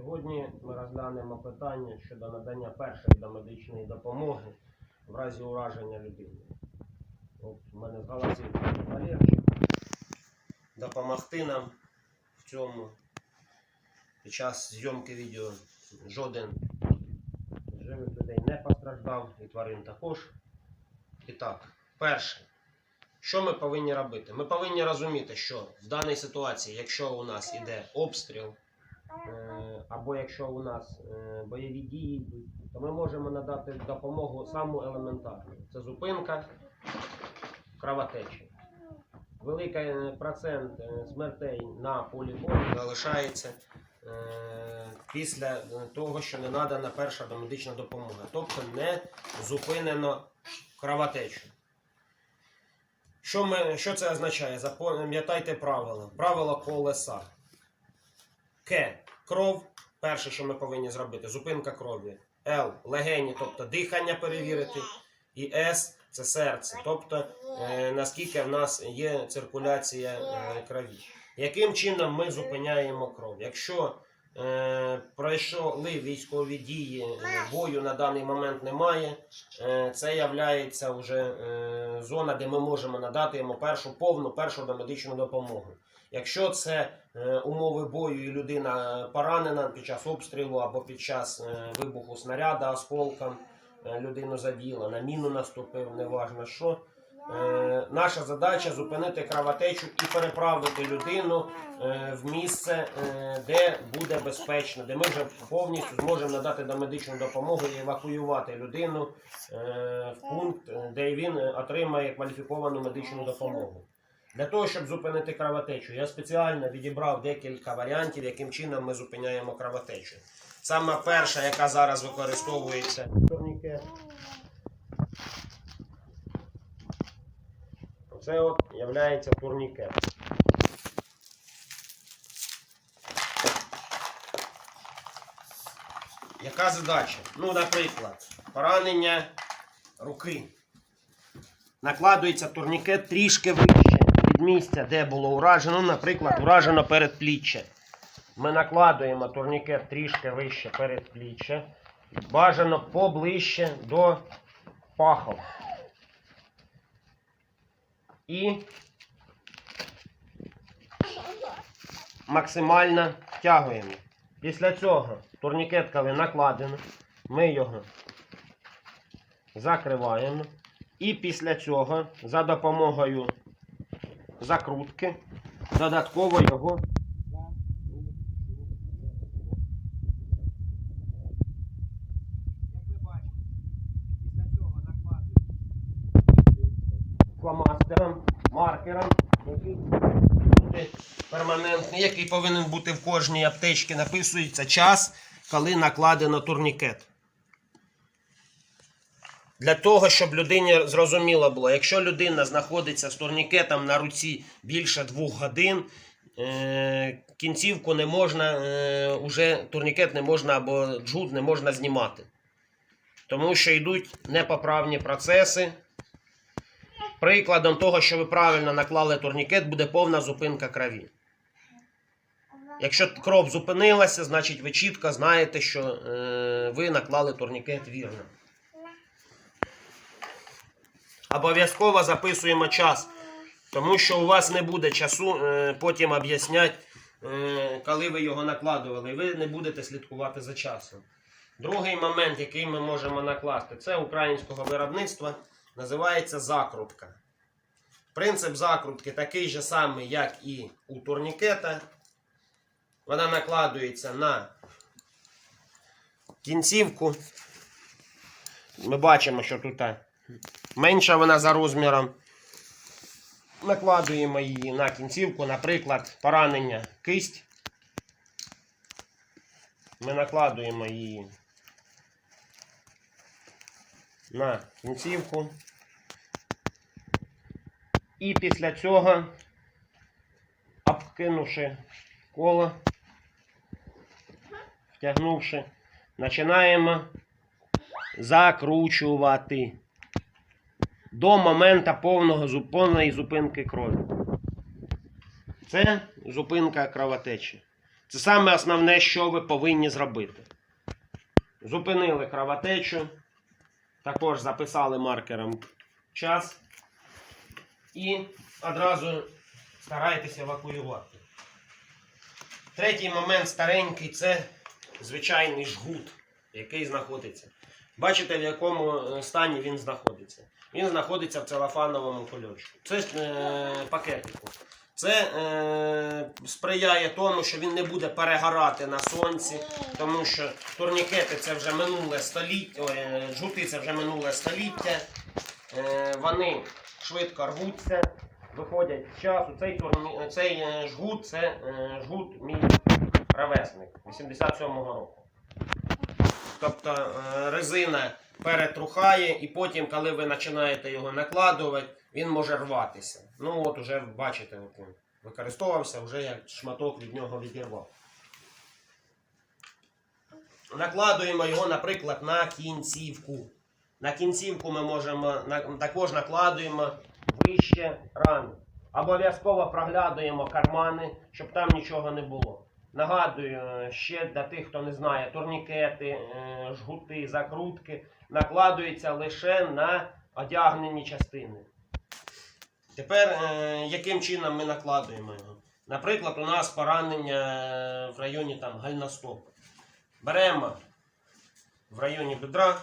Сьогодні ми розглянемо питання щодо надання першої домедичної допомоги в разі ураження людини. От в мене зголосив Валерчик допомогти нам в цьому. Під час зйомки відео жоден з живих людей не постраждав, і тварин також. І так, перше. Що ми повинні робити? Ми повинні розуміти, що в даній ситуації, якщо у нас іде обстріл, або якщо у нас е, бойові дії йдуть, то ми можемо надати допомогу саму елементарну. Це зупинка кровотечі. Великий е, процент е, смертей на полі бою залишається е, після е, того, що не надана перша домедична допомога. Тобто не зупинено кровотечу. Що, ми, що це означає? Запам'ятайте правила. Правило колеса. К. Кров. Перше, що ми повинні зробити, зупинка крові. Л. Легені, тобто дихання перевірити. І С це серце, тобто е, наскільки в нас є циркуляція е, крові. Яким чином ми зупиняємо кров? Якщо е, пройшли військові дії, е, бою на даний момент немає, е, це являється вже е, зона, де ми можемо надати йому першу повну першу домедичну допомогу. Якщо це умови бою і людина поранена під час обстрілу або під час е, вибуху снаряда осколком, е, людину заділо, на міну наступив, неважно що. Е, наша задача зупинити кровотечу і переправити людину е, в місце, е, де буде безпечно, де ми вже повністю зможемо надати домедичну допомогу і евакуювати людину е, в пункт, е, де він е, отримає кваліфіковану медичну допомогу. Для того, щоб зупинити кровотечу, я спеціально відібрав декілька варіантів, яким чином ми зупиняємо кровотечу. Саме перша, яка зараз використовується турнікет. Це от являється турнікет. Яка задача? Ну, наприклад, поранення руки. Накладується турнікет трішки вище місця, де було уражено. Наприклад, уражено передпліччя. Ми накладуємо турнікет трішки вище передпліччя. Бажано поближче до пахов. І максимально втягуємо. Після цього турнікет, коли накладено, ми його закриваємо. І після цього за допомогою закрутки додатково його. Як ви бачите, після цього накладуємо фломастером, маркером, який перманентний, який повинен бути в кожній аптечці. Написується час, коли накладено турнікет. Для того, щоб людині зрозуміло було, якщо людина знаходиться з турнікетом на руці більше двох годин, е, кінцівку не можна, е, уже турнікет не можна або джут не можна знімати. Тому що йдуть непоправні процеси. Прикладом того, що ви правильно наклали турнікет, буде повна зупинка крові. Якщо кров зупинилася, значить ви чітко знаєте, що е, ви наклали турнікет вірно. Обов'язково записуємо час, тому що у вас не буде часу е, потім об'ясняти, е, коли ви його накладували, ви не будете слідкувати за часом. Другий момент, який ми можемо накласти, це українського виробництва, називається закрутка. Принцип закрутки такий же самий, як і у турнікета. Вона накладується на кінцівку. Ми бачимо, що тут менша вона за розміром. Накладуємо її на кінцівку, наприклад, поранення кисть. Ми накладуємо її на кінцівку. І після цього, обкинувши коло, втягнувши, починаємо закручувати до моменту повного повної зупинки крові. Це зупинка кровотечі. Це саме основне, що ви повинні зробити. Зупинили кровотечу. Також записали маркером час. І одразу старайтесь евакуювати. Третій момент старенький це звичайний жгут, який знаходиться. Бачите, в якому е, стані він знаходиться. Він знаходиться в целофановому кульочку. Це е, пакетику. Це е, сприяє тому, що він не буде перегорати на сонці, тому що турнікети це вже минуле століття, е, жгути це вже минуле століття. Е, вони швидко рвуться, виходять з часу. Цей, турні, цей е, жгут це е, жгут мій ровесник 87-го року. Тобто е, резина перетрухає, і потім, коли ви починаєте його накладувати, він може рватися. Ну от уже бачите, от він використовувався, вже як шматок від нього відірвав. Накладуємо його, наприклад, на кінцівку. На кінцівку ми можемо також накладуємо вище рани. Обов'язково проглядуємо кармани, щоб там нічого не було. Нагадую е, ще для тих, хто не знає, турнікети, е, жгути, закрутки накладуються лише на одягнені частини. Тепер, е, яким чином ми накладуємо його? Наприклад, у нас поранення в районі там, гальностопу. Беремо в районі бедра.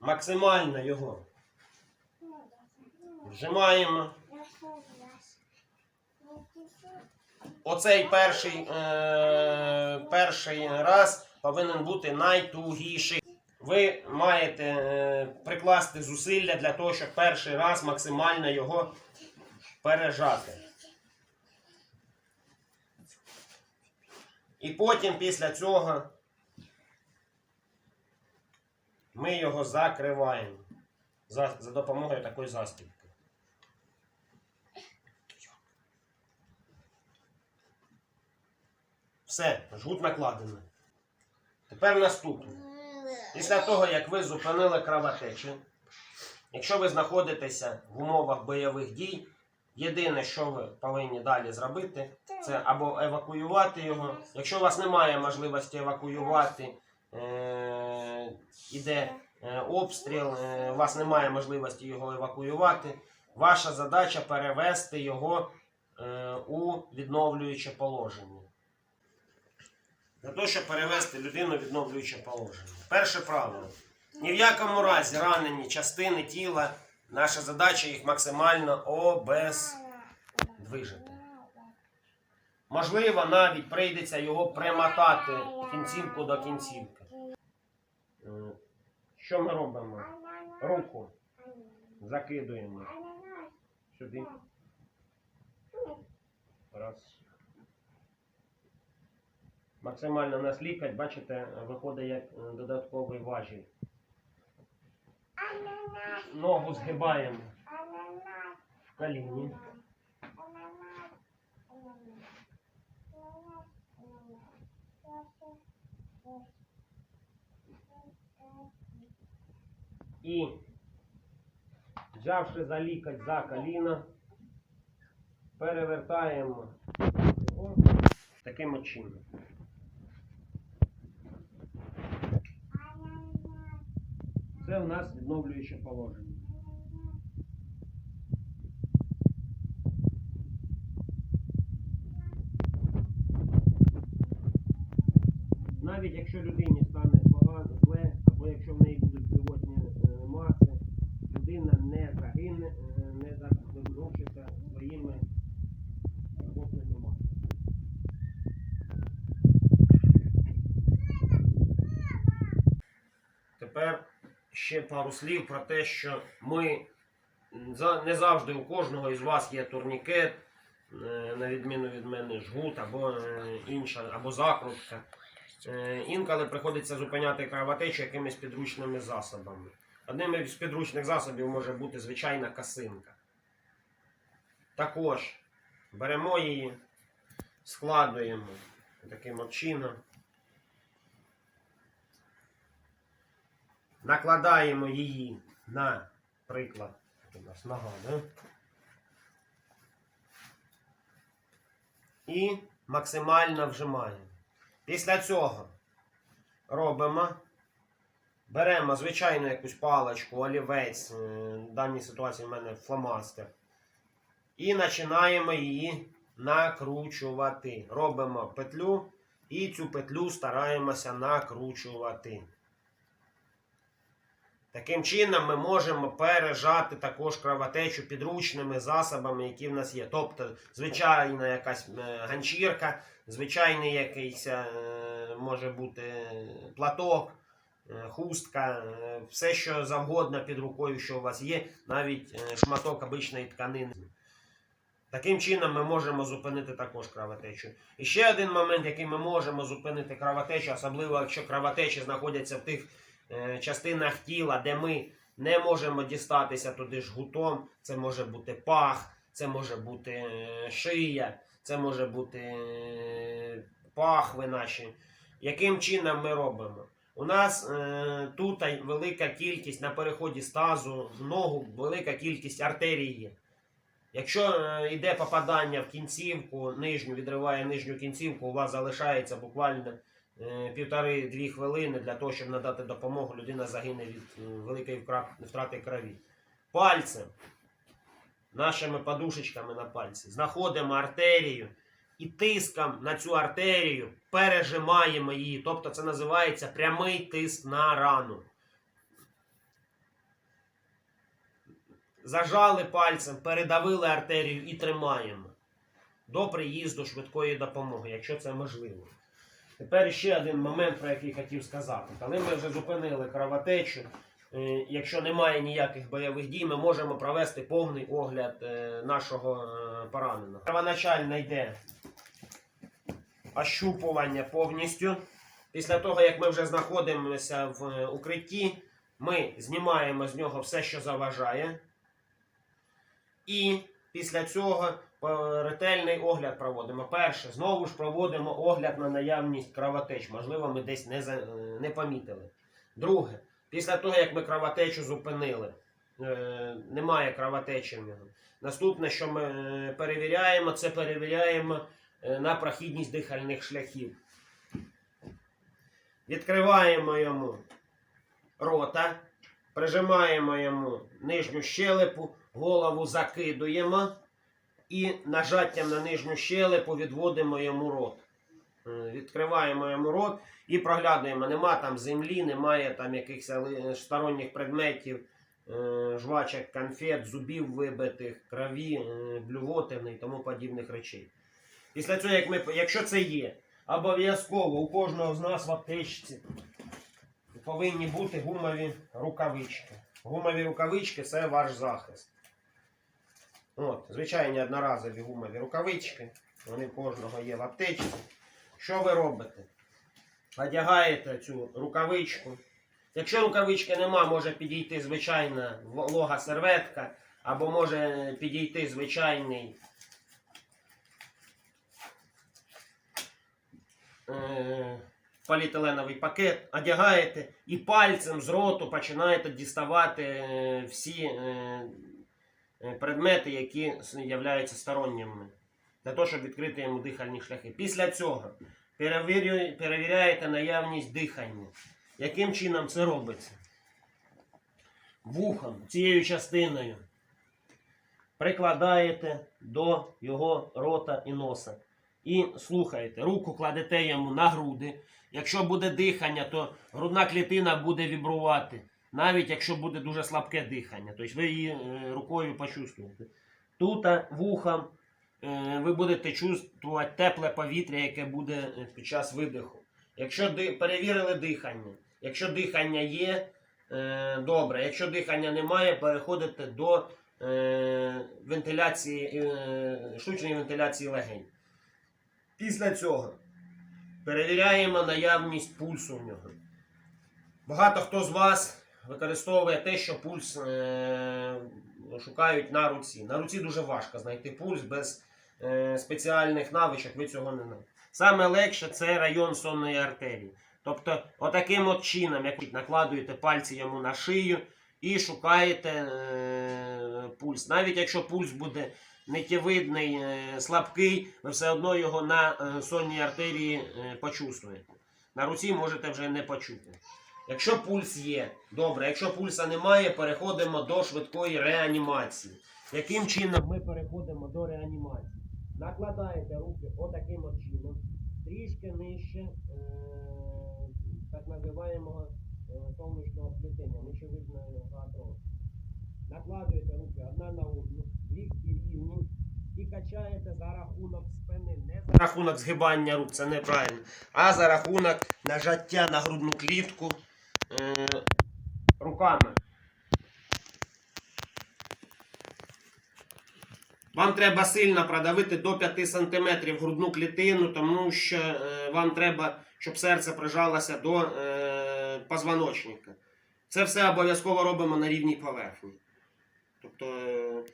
Максимально його вжимаємо. Оцей перший, е, перший раз повинен бути найтугіший. Ви маєте е, прикласти зусилля для того, щоб перший раз максимально його пережати. І потім після цього ми його закриваємо за, за допомогою такої застібки. Все, жгут накладено. Тепер наступне. Після того, як ви зупинили кровотечу, якщо ви знаходитеся в умовах бойових дій, єдине, що ви повинні далі зробити, це або евакуювати його. Якщо у вас немає можливості евакуювати, е- іде е, обстріл, е- у вас немає можливості його евакуювати, ваша задача перевести його е- у відновлююче положення. Для того, щоб перевести людину в відновлююче положення. Перше правило. Ні в якому разі ранені частини тіла, наша задача їх максимально обездвижити. Можливо, навіть прийдеться його примотати кінцівку до кінцівки. Е, Що ми робимо? Руку закидуємо сюди. Раз. Максимально нас лікать, бачите, виходить як е, додатковий важіль. Ногу згибаємо в коліні. І взявши за лікоть за коліно, перевертаємо таким чином. Це у нас відновлююче положення. Навіть якщо людині стане погано, зле, або якщо в неї будуть животні е, маси, людина не загине, е, не зарушиться своїми животними масами. Тепер ще пару слів про те, що ми не завжди у кожного із вас є турнікет, е, на відміну від мене жгут або е, інша, або закрутка. Е, Інколи приходиться зупиняти кровотечу якимись підручними засобами. Одним із підручних засобів може бути звичайна касинка. Також беремо її, складуємо таким чином. Накладаємо її на приклад. У нас нога, да? і максимально вжимаємо. Після цього робимо. Беремо звичайну якусь паличку, олівець, е, в даній ситуації в мене фломастер. І починаємо її накручувати. Робимо петлю і цю петлю стараємося накручувати. Таким чином ми можемо пережати також кровотечу підручними засобами, які в нас є. Тобто, звичайна якась е, ганчірка, звичайний якийсь е, може бути платок, е, хустка, все що завгодно під рукою, що у вас є, навіть шматок обичної тканини. Таким чином ми можемо зупинити також кровотечу. І ще один момент, який ми можемо зупинити кровотечу, особливо якщо кровотечі знаходяться в тих частинах тіла, де ми не можемо дістатися туди жгутом. Це може бути пах, це може бути е, шия, це може бути е, пахви наші. Яким чином ми робимо? У нас е, тут велика кількість на переході з тазу в ногу, велика кількість артерій є. Якщо е, йде попадання в кінцівку, нижню, відриває нижню кінцівку, у вас залишається буквально е, півтори-дві хвилини для того, щоб надати допомогу, людина загине від е, великої втрати крові. Пальцем, нашими подушечками на пальці, знаходимо артерію і тиском на цю артерію пережимаємо її. Тобто це називається прямий тиск на рану. Зажали пальцем, передавили артерію і тримаємо до приїзду швидкої допомоги, якщо це можливо. Тепер ще один момент, про який хотів сказати. Коли ми вже зупинили кровотечу, е, якщо немає ніяких бойових дій, ми можемо провести повний огляд е, нашого е, пораненого. Первоначально йде ощупування повністю. Після того, як ми вже знаходимося в укритті, ми знімаємо з нього все, що заважає. І після цього ретельний огляд проводимо. Перше, знову ж проводимо огляд на наявність кровотеч. Можливо, ми десь не, за- е, не помітили. Друге, після того, як ми кровотечу зупинили, е, немає кровотечі. Наступне, що ми е, перевіряємо, це перевіряємо е, на прохідність дихальних шляхів. Відкриваємо йому рота, прижимаємо йому нижню щелепу, голову закидуємо і нажаттям на нижню щелепу відводимо йому рот. Е, Відкриваємо йому рот і проглядуємо. Нема там землі, немає там якихось сторонніх предметів, е, жвачок, конфет, зубів вибитих, крові, е, блювотини і тому подібних речей. Після цього, як ми, якщо це є, обов'язково у кожного з нас в аптечці повинні бути гумові рукавички. Гумові рукавички це ваш захист. От, звичайні одноразові гумові рукавички. Вони кожного є в аптечці. Що ви робите? Одягаєте цю рукавичку. Якщо рукавички нема, може підійти звичайна волога серветка, або може підійти звичайний е, поліетиленовий пакет, одягаєте і пальцем з роту починаєте діставати е, всі е, предмети, які являються сторонніми, для того, щоб відкрити йому дихальні шляхи. Після цього перевіряєте наявність дихання. Яким чином це робиться? Вухом, цією частиною прикладаєте до його рота і носа. І слухаєте, руку кладете йому на груди. Якщо буде дихання, то грудна клітина буде вібрувати, навіть якщо буде дуже слабке дихання. Тобто ви її е, рукою почувствуєте. Тут вухом е, ви будете чувствувати тепле повітря, яке буде е, під час видиху. Якщо перевірили дихання, якщо дихання є, е, добре. Якщо дихання немає, переходите до е, вентиляції, е, штучної вентиляції легень. Після цього перевіряємо наявність пульсу в нього. Багато хто з вас використовує те, що пульс е, шукають на руці. На руці дуже важко знайти пульс без е, спеціальних навичок, ви цього не знаєте. Саме легше це район сонної артерії. Тобто, отаким от чином, як накладуєте пальці йому на шию і шукаєте е, пульс. Навіть якщо пульс буде нитєвидний, е, слабкий, ви все одно його на е, сонній артерії е, почувствуєте. На руці можете вже не почути. Якщо пульс є, добре, якщо пульса немає, переходимо до швидкої реанімації. Яким чином ми переходимо до реанімації? Накладаєте руки отаким от чином, трішки нижче е, так називаємо е, сонячного сплетення, нічовидної гатрони. Накладуєте руки одна на одну, лікті рівні і качаєте за рахунок спини. Не за рахунок згибання рук, це неправильно, а за рахунок нажаття на грудну клітку е, руками. Вам треба сильно продавити до 5 см грудну клітину, тому що е, вам треба, щоб серце прижалося до е, позвоночника. Це все обов'язково робимо на рівній поверхні. Тобто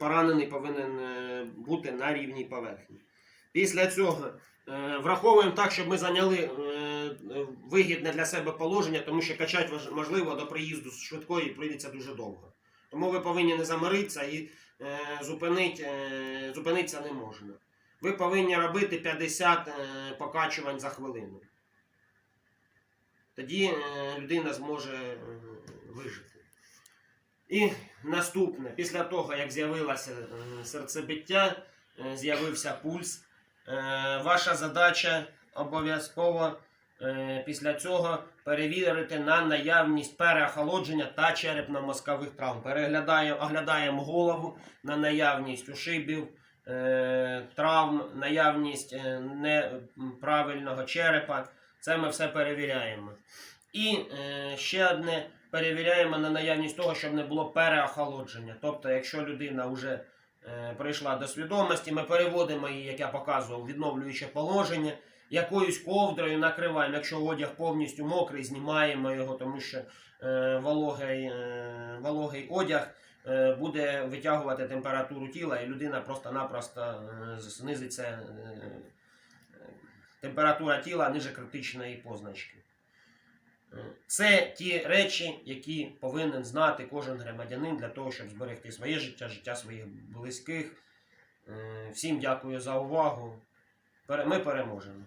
поранений повинен бути на рівній поверхні. Після цього е, враховуємо так, щоб ми зайняли е, е, вигідне для себе положення, тому що качати можливо до приїзду з швидкої прийдеться дуже довго. Тому ви повинні не заморитися і зупинить, е, зупинитися не можна. Ви повинні робити 50 е, покачувань за хвилину. Тоді людина зможе вижити. І наступне, після того, як з'явилося серцебиття, з'явився пульс, ваша задача обов'язково е, після цього перевірити на наявність переохолодження та черепно-мозкових травм. Переглядаємо, оглядаємо голову на наявність ушибів, е, травм, наявність е, неправильного черепа. Це ми все перевіряємо. І е, ще одне перевіряємо на наявність того, щоб не було переохолодження. Тобто, якщо людина вже е, прийшла до свідомості, ми переводимо її, як я показував, відновлююче положення, якоюсь ковдрою накриваємо. Якщо одяг повністю мокрий, знімаємо його, тому що е, вологий, е, вологий одяг е, буде витягувати температуру тіла, і людина просто-напросто е, знизиться е, температура тіла ниже критичної позначки. Це ті речі, які повинен знати кожен громадянин для того, щоб зберегти своє життя, життя своїх близьких. Е, Всім дякую за увагу. Ми переможемо.